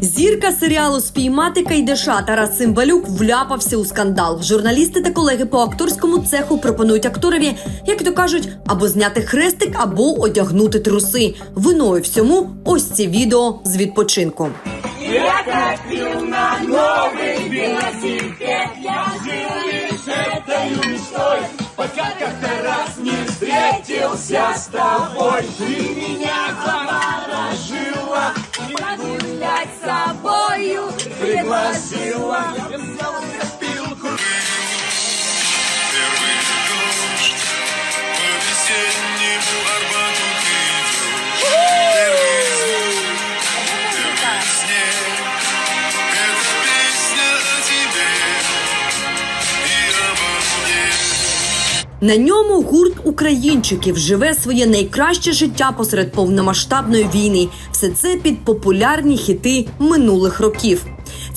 Зірка серіалу Спіймати Кайдаша Тарас Цимбалюк вляпався у скандал. Журналісти та колеги по акторському цеху пропонують акторові, як то кажуть, або зняти хрестик, або одягнути труси. Виною всьому ось ці відео з відпочинку. Погулять пригласила. Первый дождь по весеннему Арбату ты идешь. Первый звук, первый снег. Это песня о тебе и обо мне. На ньому гурт українчиків живе своє найкраще життя посеред повномасштабної війни. Все це під популярні хіти минулих років.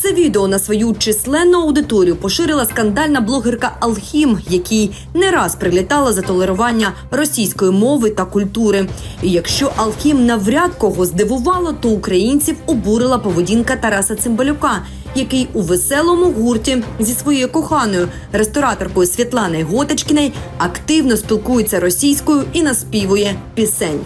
Це відео на свою численну аудиторію поширила скандальна блогерка Алхім, якій не раз прилітала за толерування російської мови та культури. І якщо Алхім навряд кого здивувало, то українців обурила поведінка Тараса Цимбалюка, який у веселому гурті зі своєю коханою рестораторкою Світланою Готочкіною активно спілкується російською і наспівує пісень.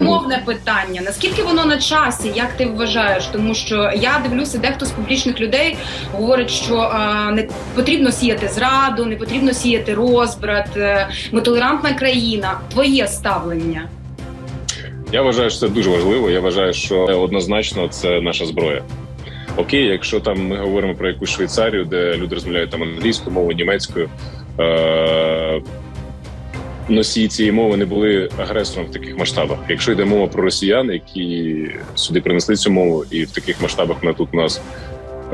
Мовне питання. Наскільки воно на часі? Як ти вважаєш? Тому що я дивлюся, дехто з публічних людей говорить, що а, не потрібно сіяти зраду, не потрібно сіяти розбрат. е, Ми толерантна країна. Твоє ставлення. Я вважаю, що це дуже важливо. Я вважаю, що однозначно це наша зброя. Окей, якщо там ми говоримо про якусь Швейцарію, де люди розмовляють там англійською мовою, німецькою. Е- Носії цієї мови не були агресором в таких масштабах. Якщо йде мова про росіян, які сюди принесли цю мову, і в таких масштабах вона тут у нас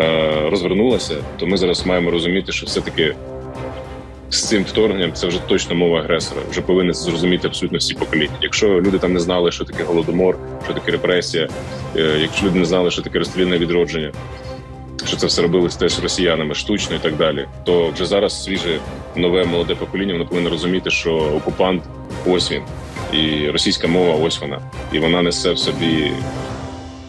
е- розвернулася, то ми зараз маємо розуміти, що все-таки з цим вторгненням це вже точно мова агресора. Вже повинні зрозуміти абсолютно всі покоління. Якщо люди там не знали, що таке голодомор, що таке репресія, е, якщо люди не знали, що таке розстріляне відродження, що це все робилось теж росіянами штучно і так далі, то вже зараз свіже нове молоде покоління воно повинно розуміти, що окупант ось він, і російська мова ось вона, і вона несе в собі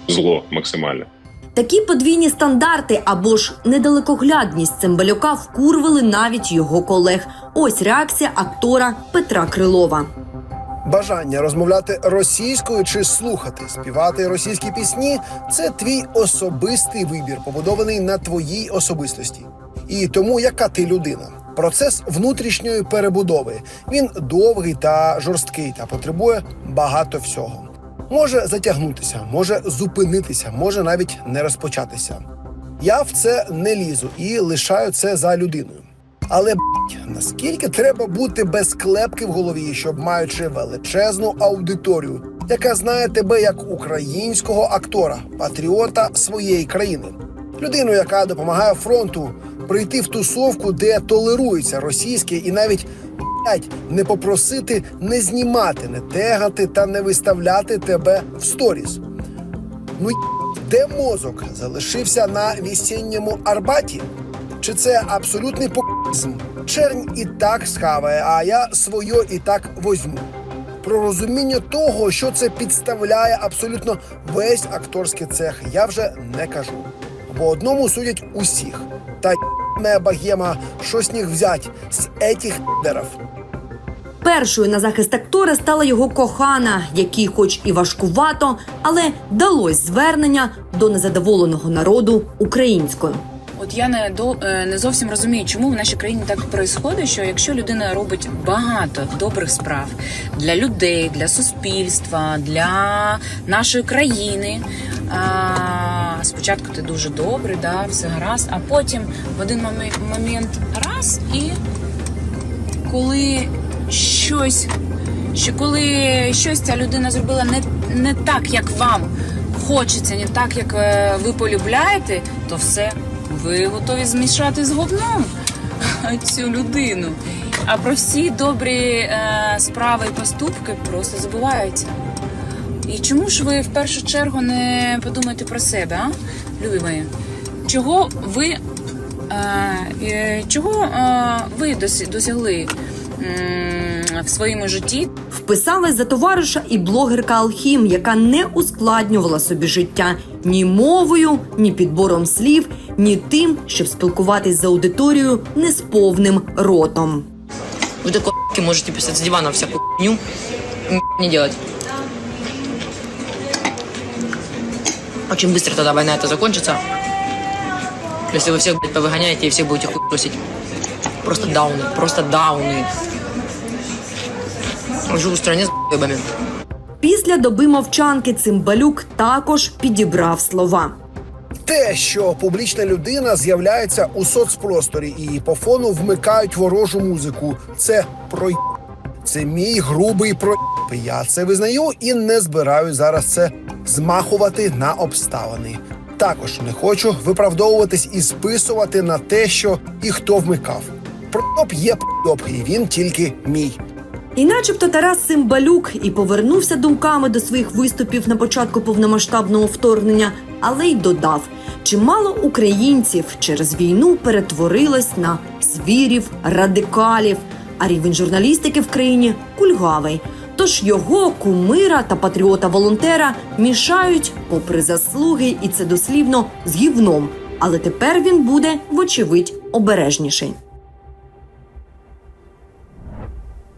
зло максимальне. Такі подвійні стандарти або ж недалекоглядність Цимбалюка вкурвили навіть його колег. Ось реакція актора Петра Крилова. Бажання розмовляти російською чи слухати, співати російські пісні це твій особистий вибір, побудований на твоїй особистості. І тому, яка ти людина? Процес внутрішньої перебудови. Він довгий та жорсткий та потребує багато всього. Може затягнутися, може зупинитися, може навіть не розпочатися. Я в це не лізу і лишаю це за людиною. Але наскільки треба бути без клепки в голові, щоб маючи величезну аудиторію, яка знає тебе як українського актора, патріота своєї країни, людину, яка допомагає фронту прийти в тусовку, де толерується російське, і навіть блядь, не попросити не знімати, не тегати та не виставляти тебе в сторіс. Ну де мозок залишився на весінньому Арбаті? Чи це абсолютний попізм? Чернь і так схаває, а я своє і так возьму. Про розуміння того, що це підставляє абсолютно весь акторський цех, я вже не кажу. Бо одному судять усіх. Та не богема, що з них взять з етіх дерев. Першою на захист актора стала його кохана, якій, хоч і важкувато, але далось звернення до незадоволеного народу українською. От я не до е, не зовсім розумію, чому в нашій країні так відбувається, що якщо людина робить багато добрих справ для людей, для суспільства, для нашої країни. А, спочатку ти дуже добрий, да, все гаразд, а потім в один момент, раз і коли щось, що коли щось ця людина зробила не, не так, як вам хочеться, не так, як е, ви полюбляєте, то все, ви готові змішати з говном цю людину. А про всі добрі е, справи і поступки просто забуваються. І чому ж ви в першу чергу не подумаєте про себе, а? Любі мої? Чого ви, е, е, чого е, ви досягли м, в своєму житті? Вписалась за товариша і блогерка Алхім, яка не ускладнювала собі життя ні мовою, ні підбором слів, ні тим, щоб спілкуватись з аудиторією не з повним ротом. Вы такой можете писать с дивана всякую хуйню, не делать. Очень быстро тогда война это закончится. Если вы всех, блядь, повыгоняете и всех будете хуй просить. Просто дауны, просто дауны. Живу в стране с ебами. Після доби мовчанки Цимбалюк також підібрав слова. Те, що публічна людина з'являється у соцпросторі і по фону вмикають ворожу музику, це про це мій грубий про Я це визнаю і не збираю зараз це змахувати на обставини. Також не хочу виправдовуватись і списувати на те, що і хто вмикав. Проб є проб, і він тільки мій. І начебто Тарас Цимбалюк і повернувся думками до своїх виступів на початку повномасштабного вторгнення, але й додав: чимало українців через війну перетворилось на звірів, радикалів, а рівень журналістики в країні кульгавий. Тож його кумира та патріота-волонтера мішають, попри заслуги, і це дослівно з гівном. Але тепер він буде, вочевидь, обережніший.